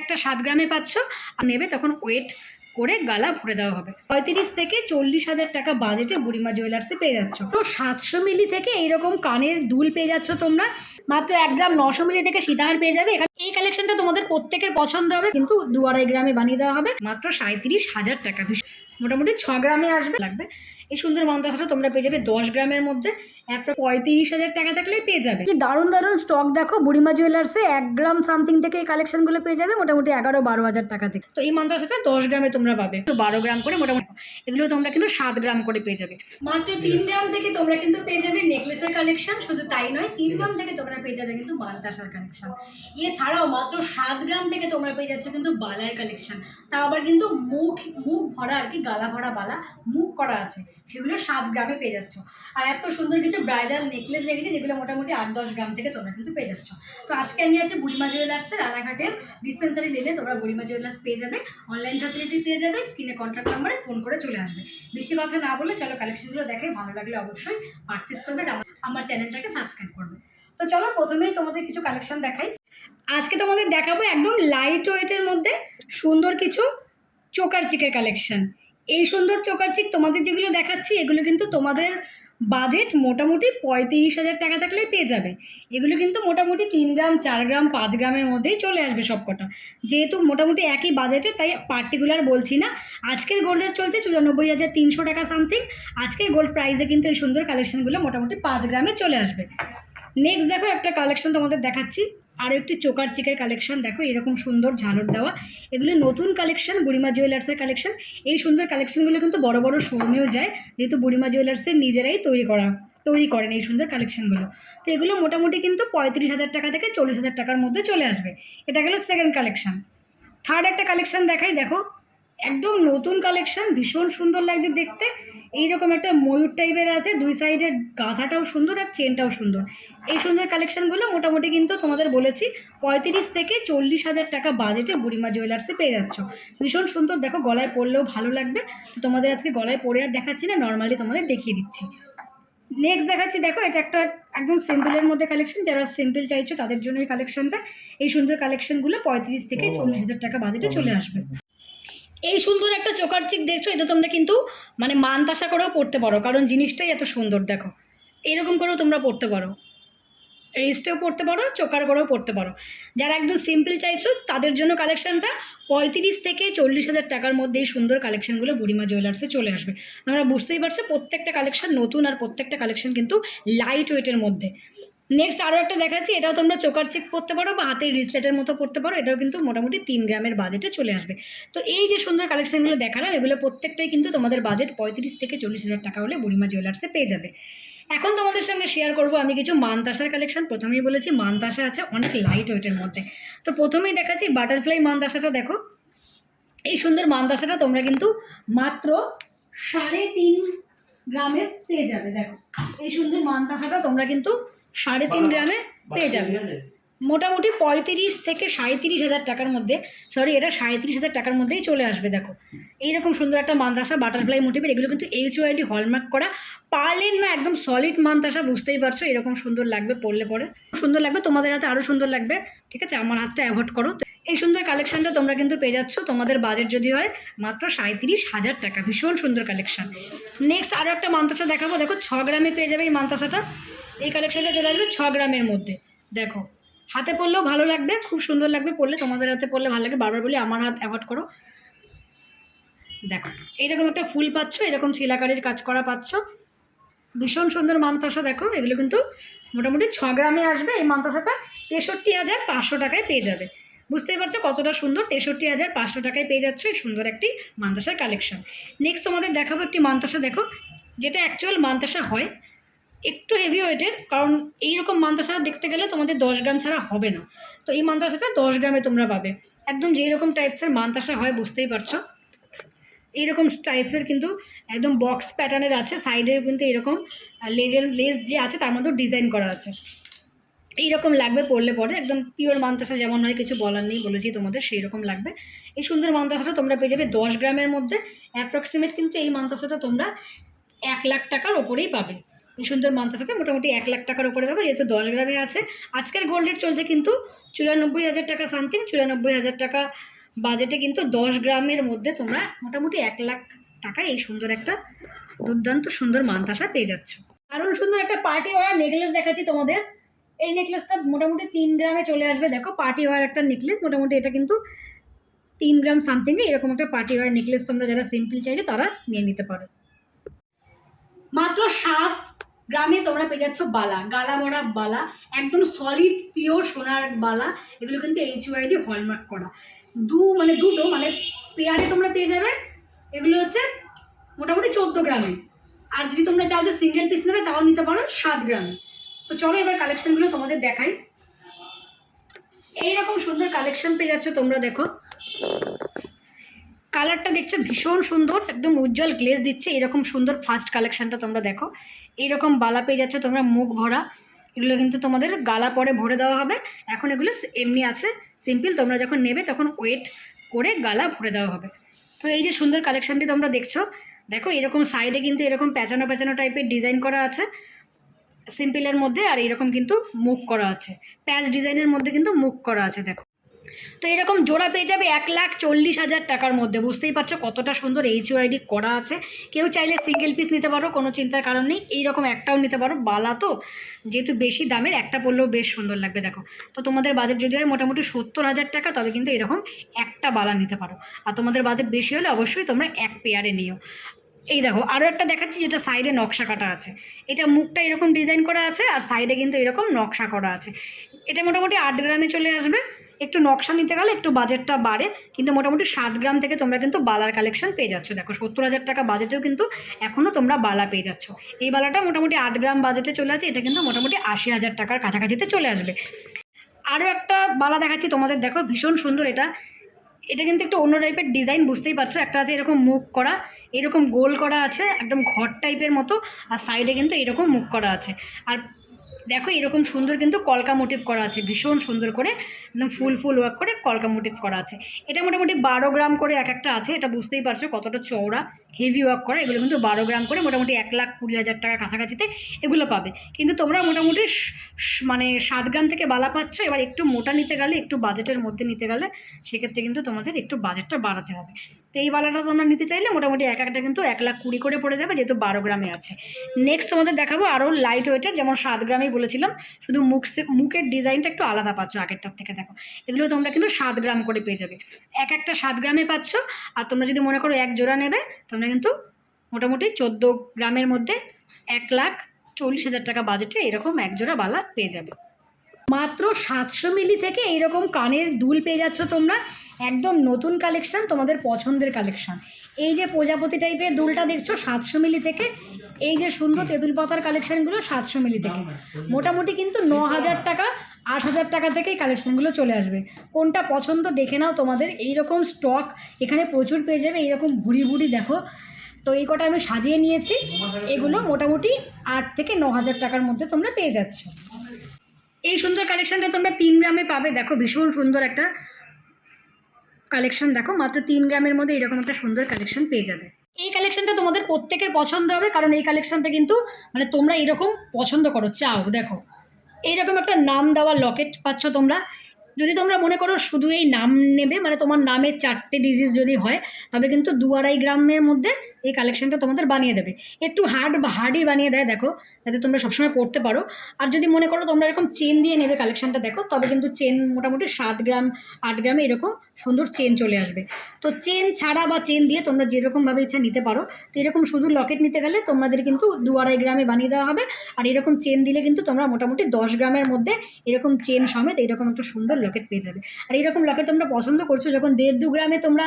একটা সাত গ্রামে পাচ্ছ নেবে তখন ওয়েট করে গালা ভরে দেওয়া হবে। পঁয়ত্রিশ থেকে চল্লিশ হাজার টাকা বাজেটে বুড়িমা জুয়েলার্সে পেয়ে যাচ্ছ। তো সাতশো মিলি থেকে এইরকম কানের দুল পেয়ে যাচ্ছ তোমরা। মাত্র এক গ্রাম নশো মিলি থেকে সীতাহার পেয়ে যাবে। এখানে এই কালেকশনটা তোমাদের প্রত্যেকের পছন্দ হবে, কিন্তু দু আড়াই গ্রামে বানিয়ে দেওয়া হবে। মাত্র সাঁত্রিশ হাজার টাকা। মোটামুটি ছ গ্রামে আসবে। লাগবে এই সুন্দর মন্দাসাটা তোমরা পেয়ে যাবে দশ গ্রামের মধ্যে। একটা পঁয়ত্রিশ হাজার টাকা থাকলেই পেয়ে যাবে। কি দারুণ দারুণ স্টক দেখো বুড়িমা জুয়েলার্সে এক গ্রাম সামথিং থেকে এই কালেকশনগুলো পেয়ে যাবে মোটামুটি এগারো বারো হাজার টাকা থেকে। তো এই মন্দাসাটা দশ গ্রামে তোমরা পাবে। তো বারো গ্রাম করে মোটামুটি। এগুলো তোমরা কিন্তু সাত গ্রাম করে পেয়ে যাবে। মাত্র তিন গ্রাম থেকে তোমরা কিন্তু পেয়ে যাবে নেকলেসের কালেকশন শুধু তাই নয় তিন গ্রাম থেকে তোমরা পেয়ে যাবে কিন্তু মান্তাসার কালেকশন এছাড়াও মাত্র সাত গ্রাম থেকে তোমরা পেয়ে যাচ্ছ কিন্তু বালার কালেকশন তা আবার কিন্তু মুখ মুখ ভরা আর কি গালা ভরা বালা মুখ করা আছে। সেগুলো সাত গ্রামে পেয়ে যাচ্ছ। আর এত সুন্দর কিছু ব্রাইডাল নেকলেস রেখেছে যেগুলো মোটামুটি আট দশ গ্রাম থেকে তোমরা কিন্তু পেয়ে যাচ্ছ। তো আজকে আমি আছি বুড়িমা জুয়েলার্সের রানাঘাটের ডিসপেন্সারি লেনে তোমরা বুড়িমা জুয়েলার্স পেয়ে যাবে। অনলাইন ফ্যাসিলিটি পেয়ে যাবে। স্ক্রিনে কন্ট্যাক্ট নাম্বারে ফোন করে চলে আসবে। বেশি কথা না বলে চলো কালেকশনগুলো দেখে। ভালো লাগলে অবশ্যই পারচেস করবে আমার চ্যানেলটাকে সাবস্ক্রাইব করবে। তো চলো প্রথমেই তোমাদের কিছু কালেকশন দেখাই। আজকে তোমাদের দেখাবো একদম লাইট ওয়েটের মধ্যে সুন্দর কিছু চোকার চিকের কালেকশন এই সুন্দর চোকার চিক তোমাদের যেগুলো দেখাচ্ছি, এগুলো কিন্তু তোমাদের বাজেট মোটামুটি পঁয়ত্রিশ হাজার টাকা থাকলেই পেয়ে যাবে। এগুলো কিন্তু মোটামুটি তিন গ্রাম, চার গ্রাম, পাঁচ গ্রামের মধ্যেই চলে আসবে সবকটা। যেহেতু মোটামুটি একই বাজেটে তাই পার্টিকুলার বলছি না। আজকের গোল্ডের চলছে চুরানব্বই হাজার তিনশো টাকা সামথিং আজকের গোল্ড প্রাইসে কিন্তু এই সুন্দর কালেকশনগুলো মোটামুটি পাঁচ গ্রামে চলে আসবে। নেক্সট দেখো একটা কালেকশন তোমাদের দেখাচ্ছি। আরও একটি চোকার চিকের কালেকশন দেখো এরকম সুন্দর ঝালর দেওয়া। এগুলো নতুন কালেকশন বুড়িমা জুয়েলার্সের কালেকশন এই সুন্দর কালেকশনগুলো কিন্তু বড় বড় শোরুমেও যায়, যেহেতু বুড়িমা জুয়েলার্সের নিজেরাই তৈরি করা, তৈরি করেন এই সুন্দর কালেকশনগুলো তো এগুলো মোটামুটি কিন্তু পঁয়ত্রিশ হাজার টাকা থেকে চল্লিশ হাজার টাকার মধ্যে চলে আসবে। এটা গেল সেকেন্ড কালেকশন থার্ড একটা কালেকশন দেখাই, দেখো। একদম নতুন কালেকশন ভীষণ সুন্দর লাগছে দেখতে। এইরকম একটা ময়ূর টাইপের আছে দুই সাইডের গাথাটাও সুন্দর আর চেনটাও সুন্দর। এই সুন্দর কালেকশনগুলো মোটামুটি কিন্তু তোমাদের বলেছি পঁয়ত্রিশ থেকে চল্লিশ হাজার টাকা বাজেটে বুড়িমা জুয়েলার্সে পেয়ে যাচ্ছ। ভীষণ সুন্দর দেখো গলায় পরলেও ভালো লাগবে। তো তোমাদের আজকে গলায় পরে আর দেখাচ্ছি না নর্মালি তোমাদের দেখিয়ে দিচ্ছি। নেক্সট দেখাচ্ছি দেখো এটা একটা একদম সিম্পলের মধ্যে কালেকশন যারা সিম্পল চাইছো তাদের জন্য এই কালেকশনটা এই সুন্দর কালেকশনগুলো পঁয়ত্রিশ থেকে চল্লিশ হাজার টাকা বাজেটে চলে আসবে। এই সুন্দর একটা চোকার চিক দেখছ, এটা তোমরা কিন্তু মানে মানতাসা করেও পড়তে পারো, কারণ জিনিসটাই এত সুন্দর, দেখো। এরকম করেও তোমরা পড়তে পারো। রিস্টেও পড়তে পারো, চোকার করেও পড়তে পারো। যারা একদম সিম্পল চাইছো, তাদের জন্য কালেকশনটা পঁয়ত্রিশ থেকে চল্লিশ হাজার টাকার মধ্যে এই সুন্দর কালেকশনগুলো বুড়িমা জুয়েলার্সে চলে আসবে। তোমরা বুঝতেই পারছ, প্রত্যেকটা কালেকশান নতুন আর প্রত্যেকটা কালেকশন কিন্তু লাইট ওয়েটের মধ্যে। নেক্সট আরও একটা দেখাচ্ছি, এটাও তোমরা চোকার চেক করতে পারো বা হাতের রিসলেটের মতো করতে পারো, এটাও কিন্তু মোটামুটি তিন গ্রামের বাজেটে চলে আসবে। তো এই যে সুন্দর কালেকশানগুলো দেখালাম, এগুলো প্রত্যেকটাই কিন্তু তোমাদের বাজেট পঁয়ত্রিশ থেকে চল্লিশ হাজার টাকা হলে বুড়িমা জুয়েলার্সে পেয়ে যাবে। এখন তোমাদের সঙ্গে শেয়ার করব আমি কিছু মানতাসার কালেকশন প্রথমেই বলেছি মানতাসা আছে অনেক লাইট ওয়েটের মধ্যে। তো প্রথমেই দেখাচ্ছি বাটারফ্লাই মানতাসাটা দেখো। এই সুন্দর মানতাসাটা তোমরা কিন্তু মাত্র সাড়ে তিন গ্রামে পেয়ে যাবে, দেখো। এই সুন্দর মানতাসাটা তোমরা কিন্তু সাড়ে তিন গ্রামে পেয়ে যাবে। মোটামুটি পঁয়ত্রিশ থেকে সাঁত্রিশ হাজার টাকার মধ্যে সরি এটা সাঁত্রিশ হাজার টাকার মধ্যেই চলে আসবে দেখো। এইরকম সুন্দর একটা মান্তাসা বাটারফ্লাই মোটিভের এগুলো কিন্তু এইচ ওয়াইডি হলমার্ক করা। পারলেন না একদম সলিড মান্তাসা বুঝতেই পারছ এরকম সুন্দর লাগবে পড়লে পরে। সুন্দর লাগবে তোমাদের হাতে আরও সুন্দর লাগবে ঠিক আছে? আমার হাতটা অ্যাভয়েড করো। এই সুন্দর কালেকশনটা তোমরা কিন্তু পেয়ে যাচ্ছ তোমাদের বাজেট যদি হয় মাত্র সাঁত্রিশ হাজার টাকা। ভীষণ সুন্দর কালেকশন নেক্সট আরও একটা মান্তাসা দেখাবো দেখো ছ গ্রামে পেয়ে যাবে এই মান্তাসাটা এই কালেকশনটা চলে আসবে ছ গ্রামের মধ্যে। দেখো, হাতে পরলেও ভালো লাগবে, খুব সুন্দর লাগবে পরলে তোমাদের হাতে পরলে ভালো লাগবে বারবার বলি আমার হাত অ্যাভয়েড করো। দেখো, এইরকম একটা ফুল পাচ্ছ, এরকম চিলাকারির কাজ করা পাচ্ছ। ভীষণ সুন্দর মান্তাসা, দেখো, এগুলো কিন্তু মোটামুটি ছ গ্রামে আসবে, এই মান্তাসাটা তেষট্টি হাজার পাঁচশো টাকায় পেয়ে যাবে। বুঝতেই পারছ কতটা সুন্দর? তেষট্টি হাজার পাঁচশো টাকায় পেয়ে যাচ্ছে সুন্দর একটি মান্তাসার কালেকশন নেক্সট তোমাদের দেখাবো একটি মান্তাসা, দেখো, যেটা অ্যাকচুয়াল মান্তাসা হয়। একটু হেভি ওয়েটের কারণ এইরকম মান্তাসা দেখতে গেলে তোমাদের দশ গ্রাম ছাড়া হবে না। তো এই মান্তাসাটা দশ গ্রামে তোমরা পাবে। একদম যেই রকম টাইপসের মান্তাসা হয়, বুঝতেই পারছ? এইরকম টাইপসের কিন্তু একদম বক্স প্যাটার্নের আছে সাইডের কিন্তু এরকম লেজের লেস যে আছে, তার মধ্যেও ডিজাইন করা আছে। এইরকম লাগবে পড়লে পরে, একদম পিওর মান্তাসা যেমন হয়, কিছু বলার নেই, বলেছি তোমাদের সেই রকম লাগবে। এই সুন্দর মান্তাসাটা তোমরা পেয়ে যাবে দশ গ্রামের মধ্যে। অ্যাপ্রক্সিমেট কিন্তু এই মান্তাসাটা তোমরা এক লাখ টাকার ওপরেই পাবে। সুন্দর মান্তাসাটা মোটামুটি এক লাখ টাকার উপরে পাবে, যেহেতু দশ গ্রামে আছে। আজকের গোল্ড রেট চলছে কিন্তু চুরানব্বই হাজার টাকা সামথিং চুরানব্বই হাজার টাকা বাজেটে কিন্তু দশ গ্রামের মধ্যে তোমরা মোটামুটি এক লাখ টাকায় এই সুন্দর একটা দুর্দান্ত সুন্দর মান্তাসা পেয়ে যাচ্ছ। দারুণ সুন্দর একটা পার্টি ওয়ার নেকলেস দেখাচ্ছি তোমাদের। এই নেকলেসটা মোটামুটি তিন গ্রামে চলে আসবে, দেখো পার্টি ওয়ার একটা নেকলেস মোটামুটি এটা কিন্তু তিন গ্রাম সামথিংয়ে এরকম একটা পার্টি ওয়ার নেকলেস তোমরা যারা সিম্পল চাইছো তারা নিয়ে নিতে পারো। মাত্র সাত গ্রামে তোমরা পেয়ে যাচ্ছ বালা গালা মরা বালা, একদম সলিড পিওর সোনার বালা, এগুলো কিন্তু এইচ ওয়াইডি হলমার্ক করা। দু মানে দুটো মানে পেয়ারে তোমরা পেয়ে যাবে, এগুলো হচ্ছে মোটামুটি চোদ্দ গ্রামে। আর যদি তোমরা চাও যে সিঙ্গেল পিস নেবে, তাও নিতে পারো সাত গ্রামে। তো চলো এবার কালেকশানগুলো তোমাদের দেখাই। এইরকম সুন্দর কালেকশন পেয়ে যাচ্ছ তোমরা, দেখো। কালারটা দেখছ ভীষণ সুন্দর, একদম উজ্জ্বল গ্লেজ দিচ্ছে, এরকম সুন্দর ফার্স্ট কালেকশনটা তোমরা দেখো। এইরকম বালা পেয়ে যাচ্ছ তোমরা মুখ ভরা। এগুলো কিন্তু তোমাদের গালা পরে ভরে দেওয়া হবে। এখন এগুলো এমনি আছে সিম্পল তোমরা যখন নেবে তখন ওয়েট করে গালা ভরে দেওয়া হবে। তো এই যে সুন্দর কালেকশনটি তোমরা দেখছ, দেখো এরকম সাইডে কিন্তু এরকম প্যাচানো প্যাচানো টাইপের ডিজাইন করা আছে। সিম্পলের মধ্যে আর এরকম কিন্তু মুখ করা আছে। প্যাচ ডিজাইনের মধ্যে কিন্তু মুখ করা আছে, দেখো। তো এরকম জোড়া পেয়ে যাবে এক লাখ চল্লিশ হাজার টাকার মধ্যে। বুঝতেই পারছ কতটা সুন্দর এইচ ওয়াইডি করা আছে। কেউ চাইলে সিঙ্গেল পিস নিতে পারো, কোনো চিন্তার কারণ নেই। এইরকম একটাও নিতে পারো। বালা তো, যেহেতু বেশি দামের, একটা পড়লেও বেশ সুন্দর লাগবে, দেখো। তো তোমাদের বাজেট যদি হয় মোটামুটি সত্তর হাজার টাকা, তবে কিন্তু এরকম একটা বালা নিতে পারো। আর তোমাদের বাজেট বেশি হলে অবশ্যই তোমরা এক পেয়ারে নিও। এই দেখো আরও একটা দেখাচ্ছি যেটা সাইডে নকশা কাটা আছে। এটা মুখটা এরকম ডিজাইন করা আছে, আর সাইডে কিন্তু এরকম নকশা করা আছে। এটা মোটামুটি আট গ্রামে চলে আসবে। একটু নকশা নিতে গেলে একটু বাজেটটা বাড়ে, কিন্তু মোটামুটি সাত গ্রাম থেকে তোমরা কিন্তু বালার কালেকশন পেয়ে যাচ্ছ। দেখো, সত্তর হাজার টাকা বাজেটেও কিন্তু এখনও তোমরা বালা পেয়ে যাচ্ছ। এই বালাটা মোটামুটি আট গ্রাম বাজেটে চলে আছে, এটা কিন্তু মোটামুটি আশি হাজার টাকার কাছাকাছিতে চলে আসবে। আরও একটা বালা দেখাচ্ছি তোমাদের, দেখো ভীষণ সুন্দর এটা। এটা কিন্তু একটু অন্য টাইপের ডিজাইন বুঝতেই পারছ? একটা আছে এরকম মুখ করা, এরকম গোল করা আছে, একদম ঘর টাইপের মতো, আর সাইডে কিন্তু এরকম মুখ করা আছে। আর দেখো, এরকম সুন্দর কিন্তু কলকা মোটিভ করা আছে, ভীষণ সুন্দর করে, একদম ফুল ফুল ওয়ার্ক করে কলকা মোটিভ করা আছে। এটা মোটামুটি বারো গ্রাম করে এক একটা আছে, এটা বুঝতেই পারছ কতটা চওড়া হেভি ওয়ার্ক করা, এগুলো কিন্তু বারো গ্রাম করে মোটামুটি এক লাখ কুড়ি হাজার টাকা কাছাকাছিতে এগুলো পাবে। কিন্তু তোমরা মোটামুটি মানে সাত গ্রাম থেকে বালা পাচ্ছ, এবার একটু মোটা নিতে গেলে, একটু বাজেটের মধ্যে নিতে গেলে, সেক্ষেত্রে কিন্তু তোমাদের একটু বাজেটটা বাড়াতে হবে। তো এই বালাটা তোমরা নিতে চাইলে মোটামুটি এক একটা কিন্তু এক লাখ কুড়ি করে পড়ে যাবে, যেহেতু বারো গ্রামে আছে। নেক্সট তোমাদের দেখাবো আরও লাইট ওয়েটের যেমন সাত গ্রামেই বলেছিলাম, শুধু মুখ মুখের ডিজাইনটা একটু আলাদা পাচ্ছ আগেরটার থেকে, দেখো। এগুলো তোমরা কিন্তু সাত গ্রাম করে পেয়ে যাবে। এক একটা সাত গ্রামে পাচ্ছ, আর তোমরা যদি মনে করো এক জোড়া নেবে, তোমরা কিন্তু মোটামুটি চোদ্দ গ্রামের মধ্যে এক লাখ চল্লিশ হাজার টাকা বাজেটে এরকম এক জোড়া বালা পেয়ে যাবে। মাত্র সাতশো মিলি থেকে এইরকম কানের দুল পেয়ে যাচ্ছ তোমরা, একদম নতুন কালেকশান তোমাদের পছন্দের কালেকশান এই যে প্রজাপতি টাইপের দুলটা দেখছ, সাতশো মিলি থেকে এই যে সুন্দর তেঁতুল পাতার কালেকশানগুলো সাতশো মিলি থেকে। মোটামুটি কিন্তু ন হাজার টাকা আট হাজার টাকা থেকেই কালেকশানগুলো চলে আসবে। কোনটা পছন্দ দেখে নাও তোমাদের। এই রকম স্টক এখানে প্রচুর পেয়ে যাবে এইরকম ভুড়ি ভুড়ি দেখো। তো এই কটা আমি সাজিয়ে নিয়েছি। এগুলো মোটামুটি আট থেকে ন হাজার টাকার মধ্যে তোমরা পেয়ে যাচ্ছ। এই সুন্দর কালেকশানটা তোমরা তিন গ্রামে পাবে। দেখো ভীষণ সুন্দর একটা কালেকশান দেখো মাত্র তিন গ্রামের মধ্যে এরকম একটা সুন্দর কালেকশন পেয়ে যাবে। এই কালেকশনটা তোমাদের প্রত্যেকের পছন্দ হবে, কারণ এই কালেকশনটা কিন্তু মানে তোমরা এরকম পছন্দ করো, চাও, দেখো। এইরকম একটা নাম দেওয়া লকেট পাচ্ছ তোমরা। যদি তোমরা মনে করো শুধু এই নাম নেবে মানে তোমার নামে চারটে ডিজিজ যদি হয়, তবে কিন্তু দু আড়াই গ্রামের মধ্যে এই কালেকশনটা তোমাদের বানিয়ে দেবে। একটু হার্ড হার্ডই বানিয়ে দেয়, দেখো, যাতে তোমরা সবসময় পড়তে পারো। আর যদি মনে করো তোমরা এরকম চেন দিয়ে নেবে কালেকশনটা দেখো, তবে কিন্তু চেন মোটামুটি সাত গ্রাম, আট গ্রামে এরকম সুন্দর চেন চলে আসবে। তো চেন ছাড়া বা চেন দিয়ে তোমরা যেরকমভাবে ইচ্ছা নিতে পারো, তো এরকম শুধু লকেট নিতে গেলে তোমাদের কিন্তু দু আড়াই গ্রামে বানিয়ে দেওয়া হবে। আর এরকম চেন দিলে কিন্তু তোমরা মোটামুটি দশ গ্রামের মধ্যে এরকম চেন সমেত এরকম একটা সুন্দর লকেট পেয়ে যাবে। আর এরকম লকেট তোমরা পছন্দ করছ, যখন দেড় দু গ্রামে তোমরা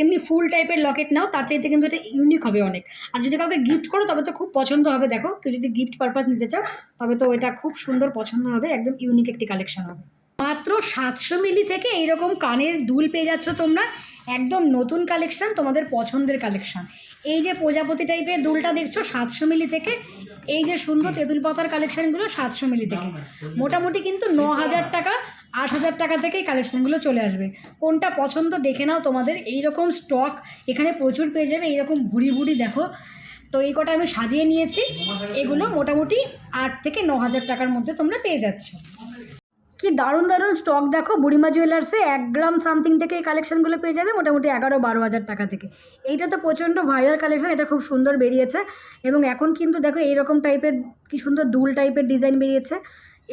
এমনি ফুল টাইপের লকেট নাও, তার চাইতে কিন্তু এটা ইউনিক হবে অনেক। আর যদি কাউকে গিফট করো, তবে তো খুব পছন্দ হবে, দেখো। কেউ যদি গিফট পারপাস নিতে চাও, তবে তো এটা খুব সুন্দর পছন্দ হবে, একদম ইউনিক একটি কালেকশন হবে। মাত্র সাতশো মিলি থেকে এইরকম কানের দুল পেয়ে যাচ্ছ তোমরা, একদম নতুন কালেকশান তোমাদের পছন্দের কালেকশান এই যে প্রজাপতি টাইপের দুলটা দেখছ, সাতশো মিলি থেকে, এই যে সুন্দর তেঁতুল পাতার কালেকশানগুলো সাতশো মিলি থেকে। মোটামুটি কিন্তু ন হাজার টাকা আট হাজার টাকা থেকেই কালেকশানগুলো চলে আসবে। কোনটা পছন্দ দেখে নাও তোমাদের। এই রকম স্টক এখানে প্রচুর পেয়ে যাবে। এইরকম ভুড়ি ভুড়ি দেখো। তো এই কটা আমি সাজিয়ে নিয়েছি। এগুলো মোটামুটি আট থেকে ন হাজার টাকার মধ্যে তোমরা পেয়ে যাচ্ছ। কি দারুণ দারুণ স্টক দেখো। বুড়িমা জুয়েলার্সে এক গ্রাম সামথিং থেকে এই কালেকশানগুলো পেয়ে যাবে মোটামুটি এগারো বারো হাজার টাকা থেকে। এইটা তো প্রচণ্ড ভাইরাল কালেকশান এটা খুব সুন্দর বেরিয়েছে। এবং এখন কিন্তু দেখো এইরকম টাইপের কি সুন্দর দুল টাইপের ডিজাইন বেরিয়েছে।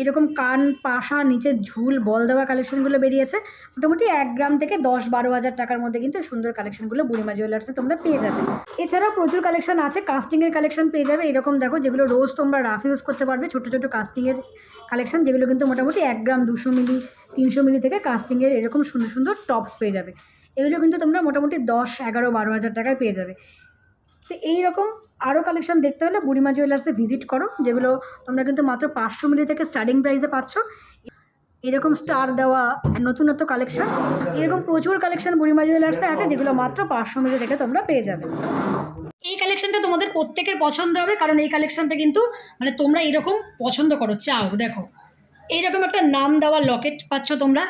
এরকম কান পাশা নিচে ঝুল বল দেওয়া কালেকশনগুলো বেরিয়েছে। মোটামুটি এক গ্রাম থেকে দশ বারো হাজার টাকার মধ্যে কিন্তু সুন্দর কালেকশনগুলো বুড়িমা জুয়েলার্সে তোমরা পেয়ে যাবে। এছাড়াও প্রচুর কালেকশন আছে কাস্টিংয়ের কালেকশন পেয়ে যাবে। এরকম দেখো যেগুলো রোজ তোমরা রাফ ইউজ করতে পারবে, ছোটো ছোটো কাস্টিংয়ের কালেকশন যেগুলো কিন্তু মোটামুটি এক গ্রাম দুশো মিলি, তিনশো মিলি থেকে কাস্টিংয়ের এরকম সুন্দর সুন্দর টপস পেয়ে যাবে। এগুলো কিন্তু তোমরা মোটামুটি দশ, এগারো, বারো হাজার টাকায় পেয়ে যাবে। তো এইরকম আরও কালেকশন দেখতে হলে বুড়িমা জুয়েলার্সে ভিজিট করো, যেগুলো তোমরা কিন্তু মাত্র পাঁচশো মিলি থেকে স্টার্টিং প্রাইসে পাচ্ছ। এরকম স্টার দেওয়া নতুনত্ব কালেকশন এরকম প্রচুর কালেকশন বুড়িমা জুয়েলার্সে আছে, যেগুলো মাত্র পাঁচশো মিলি থেকে তোমরা পেয়ে যাবে। এই কালেকশনটা তোমাদের প্রত্যেকের পছন্দ হবে, কারণ এই কালেকশনটা কিন্তু মানে তোমরা এরকম পছন্দ করো, চাও, দেখো। এইরকম একটা নাম দেওয়া লকেট পাচ্ছ তোমরা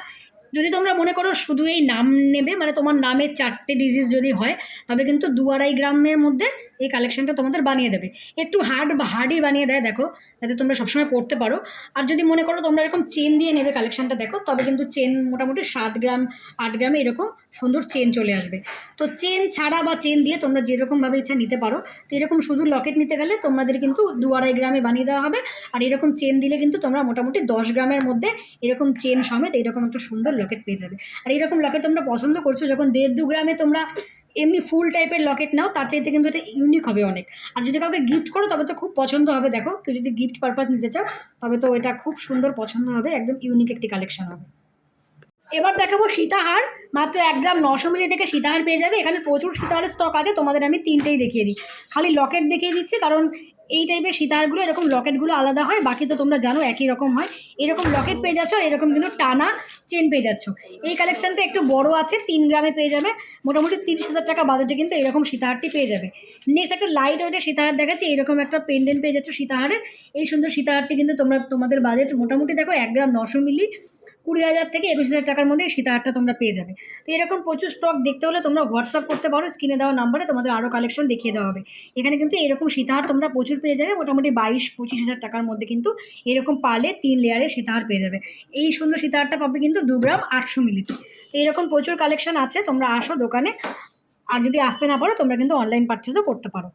যদি তোমরা মনে করো শুধু এই নাম নেবে মানে তোমার নামে চারটে ডিজিজ যদি হয়, তবে কিন্তু দু আড়াই গ্রামের মধ্যে এই কালেকশনটা তোমাদের বানিয়ে দেবে। একটু হার্ড হার্ডই বানিয়ে দেয় দেখো, যাতে তোমরা সবসময় পড়তে পারো। আর যদি মনে করো তোমরা এরকম চেন দিয়ে নেবে কালেকশনটা দেখো, তবে কিন্তু চেন মোটামুটি সাত গ্রাম, আট গ্রামে এরকম সুন্দর চেন চলে আসবে। তো চেন ছাড়া বা চেন দিয়ে তোমরা যেরকমভাবে ইচ্ছা নিতে পারো, তো এরকম শুধু লকেট নিতে গেলে তোমাদের কিন্তু দু আড়াই গ্রামে বানিয়ে দেওয়া হবে। আর এরকম চেন দিলে কিন্তু তোমরা মোটামুটি দশ গ্রামের মধ্যে এরকম চেন সমেত এরকম একটা সুন্দর লকেট পেয়ে যাবে। আর এরকম লকেট তোমরা পছন্দ করছ, যখন দেড় দু গ্রামে তোমরা এমনি ফুল টাইপের লকেট নাও, তার চাইতে কিন্তু এটা ইউনিক হবে অনেক। আর যদি কাউকে গিফট করো, তবে তো খুব পছন্দ হবে, দেখো। কেউ যদি গিফট পারপাস নিতে চাও, তবে তো এটা খুব সুন্দর পছন্দ হবে, একদম ইউনিক একটি কালেকশন হবে। এবার দেখাবো সীতাহার। মাত্র এক গ্রাম নশো মিলি থেকে সীতাহার পেয়ে যাবে। এখানে প্রচুর সীতাহারের স্টক আছে, তোমাদের আমি তিনটেই দেখিয়ে দিই। খালি লকেট দেখিয়ে দিচ্ছি, কারণ এই টাইপের সীতাহারগুলো এরকম লকেটগুলো আলাদা হয়, বাকি তো তোমরা জানো একই রকম হয়। এরকম লকেট পেয়ে যাচ্ছ এরকম কিন্তু টানা চেন পেয়ে যাচ্ছ। এই কালেকশানটা একটু বড় আছে, তিন গ্রামে পেয়ে যাবে। মোটামুটি তিরিশ হাজার টাকা বাজেটে কিন্তু এরকম সীতাহারটি পেয়ে যাবে। নেক্সট একটা লাইট ওয়েটের সীতাহার দেখাচ্ছি, এরকম একটা পেন্ডেন্ট পেয়ে যাচ্ছ সীতাহারের এই সুন্দর সীতাহারটি কিন্তু তোমরা, তোমাদের বাজেট মোটামুটি দেখো এক গ্রাম নশো মিলি কুড়ি হাজার থেকে একুশ হাজার টাকার মধ্যে সীতাহারটা তোমরা পেয়ে যাবে। তো এরকম প্রচুর স্টক দেখতে হলে তোমরা হোয়াটসঅ্যাপ করতে পারো স্ক্রিনে দেওয়া নাম্বারে তোমাদের আরও কালেকশন দেখিয়ে দেওয়া হবে। এখানে কিন্তু এরকম সীতাহার তোমরা প্রচুর পেয়ে যাবে, মোটামুটি বাইশ, পঁচিশ হাজার টাকার মধ্যে কিন্তু এরকম পালে তিন লেয়ারের সীতাহার পেয়ে যাবে। এই সুন্দর সীতাহারটা পাবে কিন্তু দু গ্রাম আটশো মিলিতে তো এরকম প্রচুর কালেকশন আছে, তোমরা আসো দোকানে, আর যদি আসতে না পারো, তোমরা কিন্তু অনলাইন পারচেজও করতে পারো।